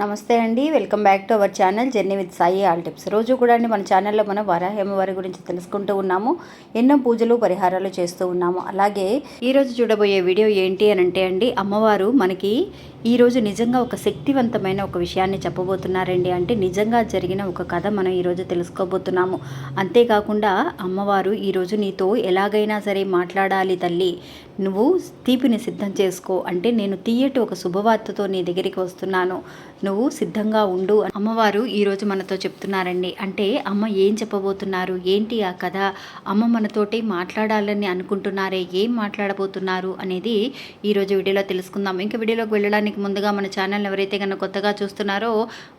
నమస్తే అండి welcome back to our channel journey with Sai all tips. రోజు కూడా అండి మన ఛానల్లో మనం వరాహేమ వారి గురించి తెలుసుకుంటూ ఉన్నాము ఎన్నో పూజలు పరిహారాలు చేస్తూ ఉన్నాము. అలాగే ఈరోజు చూడబోయే వీడియో ఏంటి అని అంటే అండి అమ్మవారు మనకి ఈరోజు నిజంగా ఒక శక్తివంతమైన ఒక విషయాన్ని చెప్పబోతున్నారండి. అంటే నిజంగా జరిగిన ఒక కథ మనం ఈరోజు తెలుసుకోబోతున్నాము. అంతేకాకుండా అమ్మవారు ఈరోజు నీతో ఎలాగైనా సరే మాట్లాడాలి తల్లి నువ్వు తీపిని సిద్ధం చేసుకో అంటే నేను తీయటి ఒక శుభవార్తతో నీ దగ్గరికి వస్తున్నాను నువ్వు సిద్ధంగా ఉండు. అమ్మవారు ఈరోజు మనతో చెప్తున్నారండి. అంటే అమ్మ ఏం చెప్పబోతున్నారు? ఏంటి ఆ కథ? అమ్మ మనతోటి మాట్లాడాలని అనుకుంటున్నారే ఏం మాట్లాడబోతున్నారు అనేది ఈరోజు వీడియోలో తెలుసుకుందాం. ఇంకా వీడియోలోకి వెళ్ళడానికి ముందుగా మన ఛానల్ ఎవరైతే కనుక కొత్తగా చూస్తున్నారో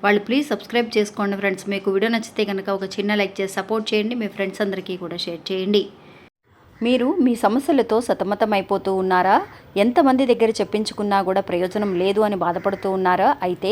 వాళ్ళు ప్లీజ్ సబ్స్క్రైబ్ చేసుకోండి ఫ్రెండ్స్. మీకు వీడియో నచ్చితే కనుక ఒక చిన్న లైక్ చేసి సపోర్ట్ చేయండి. మీ ఫ్రెండ్స్ అందరికీ కూడా షేర్ చేయండి. మీరు మీ సమస్యలతో సతమతమైపోతూ ఉన్నారా? ఎంతమంది దగ్గర చెప్పించుకున్నా కూడా ప్రయోజనం లేదు అని బాధపడుతూ ఉన్నారా? అయితే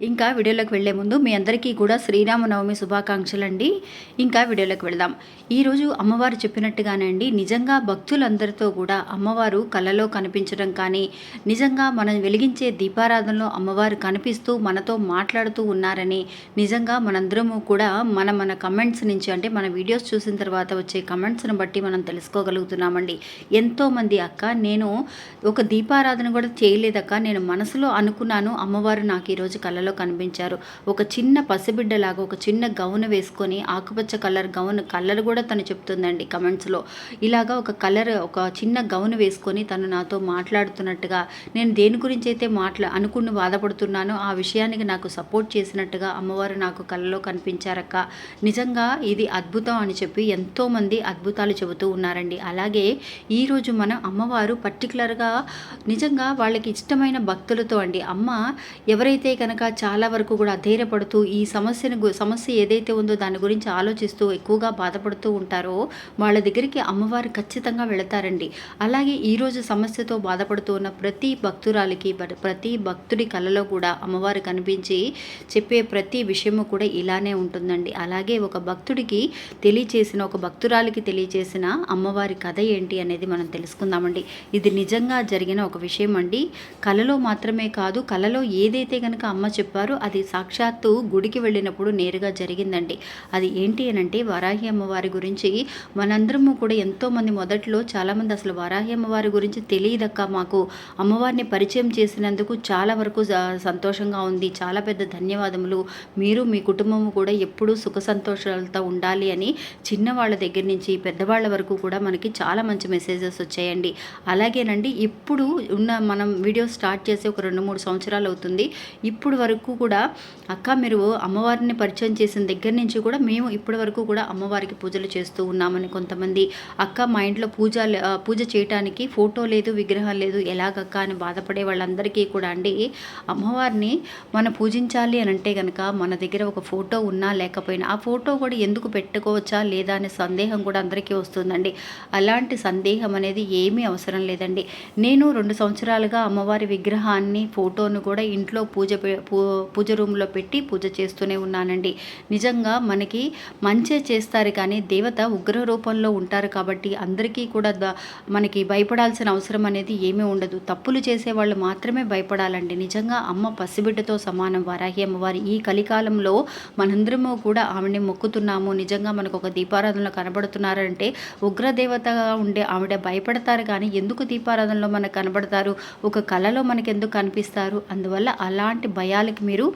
ఇంకా వీడియోలోకి వెళ్ళే ముందు మీ అందరికీ కూడా శ్రీరామనవమి శుభాకాంక్షలు అండి ఇంకా వీడియోలోకి వెళ్దాం. ఈరోజు అమ్మవారు చెప్పినట్టుగానే అండి నిజంగా భక్తులందరితో కూడా అమ్మవారు కళలో కనిపించడం కానీ నిజంగా మనం వెలిగించే దీపారాధనలో అమ్మవారు కనిపిస్తూ మనతో మాట్లాడుతూ ఉన్నారని నిజంగా మనందరము కూడా మన మన కమెంట్స్ నుంచి అంటే మన వీడియోస్ చూసిన తర్వాత వచ్చే కమెంట్స్ని బట్టి మనం తెలుసుకోగలుగుతున్నామండి. ఎంతోమంది అక్క నేను ఒక దీపారాధన కూడా చేయలేదక్క నేను మనసులో అనుకున్నాను అమ్మవారు నాకు ఈరోజు కళలో కనిపించారు. ఒక చిన్న పసిబిడ్డలాగా ఒక చిన్న గౌన్ వేసుకొని ఆకుపచ్చ కలర్ గౌన్ కలర్ కూడా తను చెప్తుందండి కమెంట్స్లో. ఇలాగా ఒక కలర్ ఒక చిన్న గౌన్ వేసుకొని తను నాతో మాట్లాడుతున్నట్టుగా నేను దేని గురించి అయితే మాట్లా అనుకుని బాధపడుతున్నానో ఆ విషయానికి నాకు సపోర్ట్ చేసినట్టుగా అమ్మవారు నాకు కళ్ళలో కనిపించారక్క. నిజంగా ఇది అద్భుతం అని చెప్పి ఎంతోమంది అద్భుతాలు చెబుతూ ఉన్నారండి. అలాగే ఈరోజు మనం అమ్మవారు పర్టికులర్గా నిజంగా వాళ్ళకి ఇష్టమైన భక్తులతో అండి. అమ్మ ఎవరైతే కనుక చాలా వరకు కూడా అధైర్యపడుతూ ఈ సమస్యను సమస్య ఏదైతే ఉందో దాని గురించి ఆలోచిస్తూ ఎక్కువగా బాధపడుతూ ఉంటారో వాళ్ళ దగ్గరికి అమ్మవారు ఖచ్చితంగా వెళతారండి. అలాగే ఈరోజు సమస్యతో బాధపడుతూ ఉన్న ప్రతి భక్తురాలికి బ- ప్రతి భక్తుడి కళలో కూడా అమ్మవారు కనిపించి చెప్పే ప్రతి విషయము కూడా ఇలానే ఉంటుందండి. అలాగే ఒక భక్తుడికి తెలియచేసిన ఒక భక్తురాలికి తెలియచేసిన అమ్మవారి కథ ఏంటి అనేది మనం తెలుసుకుందామండి. ఇది నిజంగా జరిగిన ఒక విషయం అండి కళలో మాత్రమే కాదు కళలో ఏదైతే కనుక అమ్మ చెప్పారు. అది సాక్షాత్తు గుడికి వెళ్ళినప్పుడు నేరుగా జరిగిందండి. అది ఏంటి అని అంటే వరాహి అమ్మవారి గురించి మనందరము కూడా ఎంతోమంది మొదట్లో చాలామంది అసలు వరాహి అమ్మవారి గురించి తెలియదక్క మాకు. అమ్మవారిని పరిచయం చేసినందుకు చాలా వరకు సంతోషంగా ఉంది. చాలా పెద్ద ధన్యవాదములు. మీరు మీ కుటుంబము కూడా ఎప్పుడూ సుఖ సంతోషాలతో ఉండాలి అని చిన్నవాళ్ళ దగ్గర నుంచి పెద్దవాళ్ళ వరకు కూడా మనకి చాలా మంచి మెసేజెస్ వచ్చాయండి. అలాగేనండి ఇప్పుడు ఉన్న మనం వీడియో స్టార్ట్ చేసి ఒక రెండు మూడు సంవత్సరాలు అవుతుంది. ఇప్పుడు వరకు కూడా అక్క మీరు అమ్మవారిని పరిచయం చేసిన దగ్గర నుంచి కూడా మేము ఇప్పటి వరకు కూడా అమ్మవారికి పూజలు చేస్తూ ఉన్నామని కొంతమంది అక్క మా ఇంట్లో పూజ పూజ చేయటానికి ఫోటో లేదు విగ్రహం లేదు ఎలాగక్క అని బాధపడే వాళ్ళందరికీ కూడా అండి అమ్మవారిని మనం పూజించాలి అని అంటే కనుక మన దగ్గర ఒక ఫోటో ఉన్నా లేకపోయినా ఆ ఫోటో కూడా ఎందుకు పెట్టుకోవచ్చా లేదా అనే సందేహం కూడా అందరికీ వస్తుందండి. అలాంటి సందేహం అనేది ఏమీ అవసరం లేదండి. నేను రెండు సంవత్సరాలుగా అమ్మవారి విగ్రహాన్ని ఫోటోను కూడా ఇంట్లో పూజ పూ- పూజ రూమ్లో పెట్టి పూజ చేస్తూనే ఉన్నానండి. నిజంగా మనకి మంచే చేస్తారు కానీ దేవత ఉగ్ర రూపంలో ఉంటారు కాబట్టి అందరికీ కూడా మనకి భయపడాల్సిన అవసరం అనేది ఏమీ ఉండదు. తప్పులు చేసే వాళ్ళు మాత్రమే భయపడాలండి. నిజంగా అమ్మ పసిబిడ్డతో సమానం వారాహి అమ్మవారి. ఈ కలికాలంలో మనందరము కూడా ఆవిడని మొక్కుతున్నాము. నిజంగా మనకు ఒక దీపారాధనలో కనబడుతున్నారంటే ఉగ్రదేవతగా ఉండే ఆవిడ భయపడతారు కానీ ఎందుకు దీపారాధనలో మనకు కనబడతారు? ఒక కళలో మనకెందుకు కనిపిస్తారు? అందువల్ల అలాంటి భయాలు వాళ్ళకి మీరు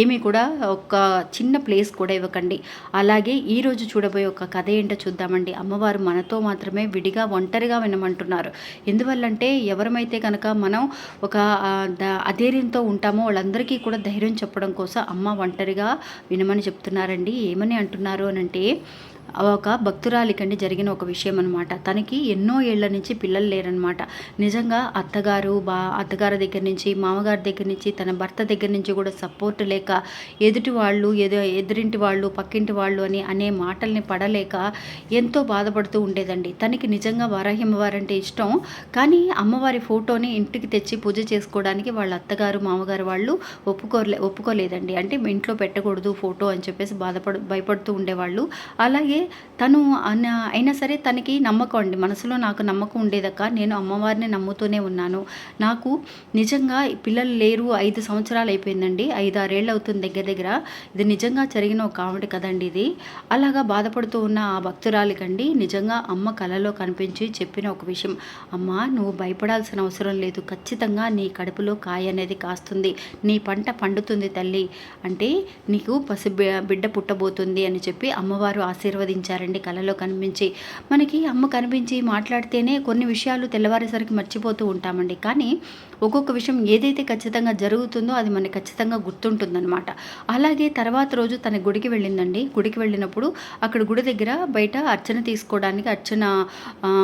ఏమీ కూడా ఒక చిన్న ప్లేస్ కూడా ఇవ్వకండి. అలాగే ఈరోజు చూడబోయే ఒక కథ ఏంటో చూద్దామండి. అమ్మవారు మనతో మాత్రమే విడిగా ఒంటరిగా వినమంటున్నారు. ఎందువల్లంటే ఎవరమైతే కనుక మనం ఒక అధైర్యంతో ఉంటామో వాళ్ళందరికీ కూడా ధైర్యం చెప్పడం కోసం అమ్మ ఒంటరిగా వినమని చెప్తున్నారండి. ఏమని అంటున్నారు అని అంటే ఒక భక్తురాలికండి జరిగిన ఒక విషయం అనమాట తనకి ఎన్నో ఏళ్ళ నుంచి పిల్లలు లేరనమాట నిజంగా అత్తగారు బా అత్తగారి దగ్గర నుంచి మామగారి దగ్గర నుంచి తన భర్త దగ్గర నుంచి కూడా సపోర్ట్ లేక ఎదుటి వాళ్ళు ఎదు ఎదురింటి వాళ్ళు పక్కింటి వాళ్ళు అని అనే మాటల్ని పడలేక ఎంతో బాధపడుతూ ఉండేదండి. తనకి నిజంగా వారాహిమ్మవారు అంటే ఇష్టం. కానీ అమ్మవారి ఫోటోని ఇంటికి తెచ్చి పూజ చేసుకోవడానికి వాళ్ళ అత్తగారు మామగారు వాళ్ళు ఒప్పుకోలే ఒప్పుకోలేదండి. అంటే ఇంట్లో పెట్టకూడదు ఫోటో అని చెప్పేసి బాధపడు భయపడుతూ ఉండేవాళ్ళు. అలాగే తను అయినా సరే తనకి నమ్మకం అండి. మనసులో నాకు నమ్మకం ఉండేదక్క. నేను అమ్మవారిని నమ్ముతూనే ఉన్నాను. నాకు నిజంగా పిల్లలు లేరు. ఐదు సంవత్సరాలు అయిపోయిందండి. ఐదు ఆరేళ్ళు అవుతుంది దగ్గర దగ్గర. ఇది నిజంగా జరిగిన ఒక కామెడీ కదండి ఇది. అలాగా బాధపడుతూ ఉన్న ఆ భక్తురాలికండి నిజంగా అమ్మ కలలో కనిపించి చెప్పిన ఒక విషయం. అమ్మ నువ్వు భయపడాల్సిన అవసరం లేదు. ఖచ్చితంగా నీ కడుపులో కాయ అనేది కాస్తుంది. నీ పంట పండుతుంది తల్లి. అంటే నీకు పసి బిడ్డ పుట్టబోతుంది అని చెప్పి అమ్మవారు ఆశీర్వదించారండి కలలో కనిపించి. మనకి అమ్మ కనిపించి మాట్లాడితేనే కొన్ని విషయాలు తెల్లవారేసరికి మర్చిపోతూ ఉంటామండి. కానీ ఒక్కొక్క విషయం ఏదైతే ఖచ్చితంగా జరుగుతుందో అది మనకి ఖచ్చితంగా గుర్తుంటుందన్నమాట. అలాగే తర్వాత రోజు తన గుడికి వెళ్ళిందండి. గుడికి వెళ్ళినప్పుడు అక్కడ గుడి దగ్గర బయట అర్చన తీసుకోవడానికి అర్చన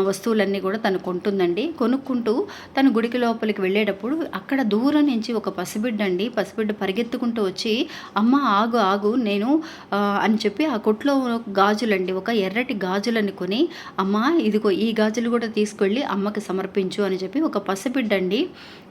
వస్తువులన్నీ కూడా తను కొంటుందండి. కొనుక్కుంటూ తన గుడికి లోపలికి వెళ్ళేటప్పుడు అక్కడ దూరం నుంచి ఒక పసిబిడ్డ అండి పసిబిడ్డ పరిగెత్తుకుంటూ వచ్చి అమ్మ ఆగు ఆగు నేను అని చెప్పి ఆ కొట్లో గాజులండి. ఒక ఎర్రటి గాజులని కొని అమ్మ ఇదిగో ఈ గాజులు కూడా తీసుకెళ్ళి అమ్మకి సమర్పించు అని చెప్పి ఒక పసిబిడ్డండి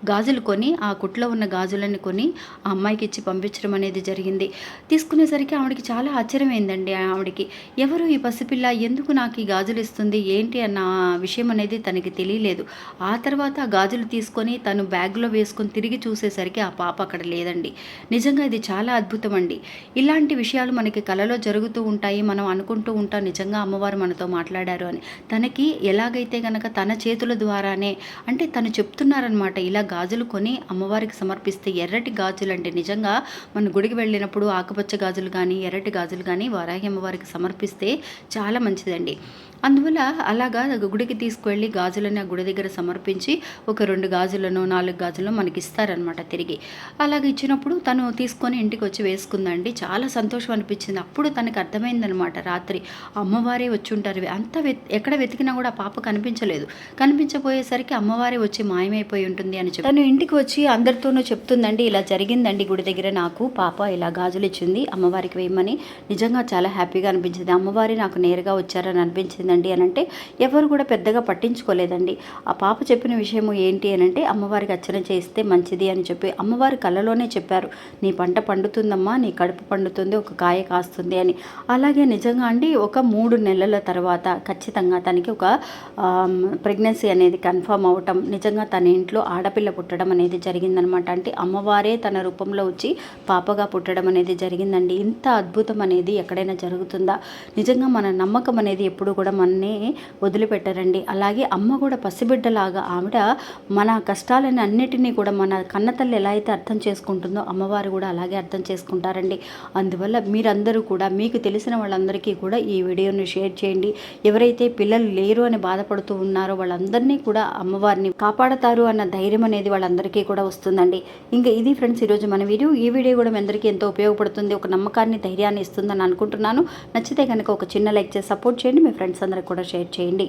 గాజులు కొని ఆ కుట్లో ఉన్న గాజులని కొని ఆ అమ్మాయికి ఇచ్చి పంపించడం అనేది జరిగింది. తీసుకునేసరికి ఆవిడకి చాలా ఆశ్చర్యమైందండి ఆవిడకి. ఎవరు ఈ పసిపిల్ల? ఎందుకు నాకు ఈ గాజులు ఇస్తుంది? ఏంటి? అన్న విషయం అనేది తనకి తెలియలేదు. ఆ తర్వాత ఆ గాజులు తీసుకొని తను బ్యాగ్లో వేసుకొని తిరిగి చూసేసరికి ఆ పాప అక్కడ లేదండి. నిజంగా ఇది చాలా అద్భుతం అండి. ఇలాంటి విషయాలు మనకి కలలో జరుగుతూ ఉంటాయి. మనం అనుకుంటూ ఉంటాం నిజంగా అమ్మవారు మనతో మాట్లాడారు అని. తనకి ఎలాగైతే గనక తన చేతుల ద్వారానే అంటే తను చెప్తున్నారనమాట ఇలా గాజులు కొని అమ్మవారికి సమర్పిస్తే ఎర్రటి గాజులు అంటే నిజంగా మన గుడికి వెళ్ళినప్పుడు ఆకుపచ్చ గాజులు కానీ ఎర్రటి గాజులు కానీ వారాహి అమ్మవారికి సమర్పిస్తే చాలా మంచిదండి. అందువల్ల అలాగా గుడికి తీసుకువెళ్ళి గాజులని ఆ గుడి దగ్గర సమర్పించి ఒక రెండు గాజులను నాలుగు గాజులను మనకి ఇస్తారనమాట తిరిగి. అలాగ ఇచ్చినప్పుడు తను తీసుకొని ఇంటికి వచ్చి వేసుకుందండి. చాలా సంతోషం అనిపించింది. అప్పుడు తనకు అర్థమైందనమాట రాత్రి. అమ్మవారే వచ్చి ఉంటారు అంత ఎక్కడ వెతికినా కూడా పాప కనిపించలేదు. కనిపించబోయేసరికి అమ్మవారే వచ్చి మాయమైపోయి ఉంటుంది అని చెప్పి. తను ఇంటికి వచ్చి అందరితోనూ చెప్తుందండి ఇలా జరిగిందండి గుడి దగ్గర నాకు. పాప ఇలా గాజులు ఇచ్చింది అమ్మవారికి వేయమని. నిజంగా చాలా హ్యాపీగా అనిపించింది. అమ్మవారి నాకు నేరుగా వచ్చారని అనిపించింది. అనిపించిందండి అని అంటే ఎవరు కూడా పెద్దగా పట్టించుకోలేదండి. ఆ పాప చెప్పిన విషయము ఏంటి అని అంటే అమ్మవారికి అర్చన చేస్తే మంచిది అని చెప్పి అమ్మవారి కళ్ళలోనే చెప్పారు. నీ పంట పండుతుందమ్మా నీ కడుపు పండుతుంది ఒక కాయ కాస్తుంది అని. అలాగే నిజంగా అండి ఒక మూడు నెలల తర్వాత ఖచ్చితంగా తనకి ఒక ప్రెగ్నెన్సీ అనేది కన్ఫర్మ్ అవటం నిజంగా తన ఇంట్లో ఆడపిల్ల పుట్టడం అనేది జరిగిందనమాట. అంటే అమ్మవారే తన రూపంలో వచ్చి పాపగా పుట్టడం అనేది జరిగిందండి. ఇంత అద్భుతం అనేది ఎక్కడైనా జరుగుతుందా? నిజంగా మన నమ్మకం అనేది ఎప్పుడు కూడా మనని వదిలిపెట్టరండి. అలాగే అమ్మ కూడా పసిబిడ్డలాగా ఆవిడ మన కష్టాలని అన్నిటినీ కూడా మన కన్నతల్లి ఎలా అయితే అర్థం చేసుకుంటుందో అమ్మవారు కూడా అలాగే అర్థం చేసుకుంటారండి. అందువల్ల మీరందరూ కూడా మీకు తెలిసిన వాళ్ళందరికీ కూడా ఈ వీడియోని షేర్ చేయండి. ఎవరైతే పిల్లలు లేరు అని బాధపడుతూ ఉన్నారో వాళ్ళందరినీ కూడా అమ్మవారిని కాపాడతారు అన్న ధైర్యం అనేది వాళ్ళందరికీ కూడా వస్తుందండి. ఇంకా ఇది ఫ్రెండ్స్ ఈరోజు మన వీడియో. ఈ వీడియో కూడా మీ అందరికీ ఎంతో ఉపయోగపడుతుంది ఒక నమ్మకాన్ని ధైర్యాన్ని ఇస్తుందని అనుకుంటున్నాను. నచ్చితే కనుక ఒక చిన్న లైక్ చేసి సపోర్ట్ చేయండి. మీ ఫ్రెండ్స్ అందరికి కూడా షేర్ చేయండి.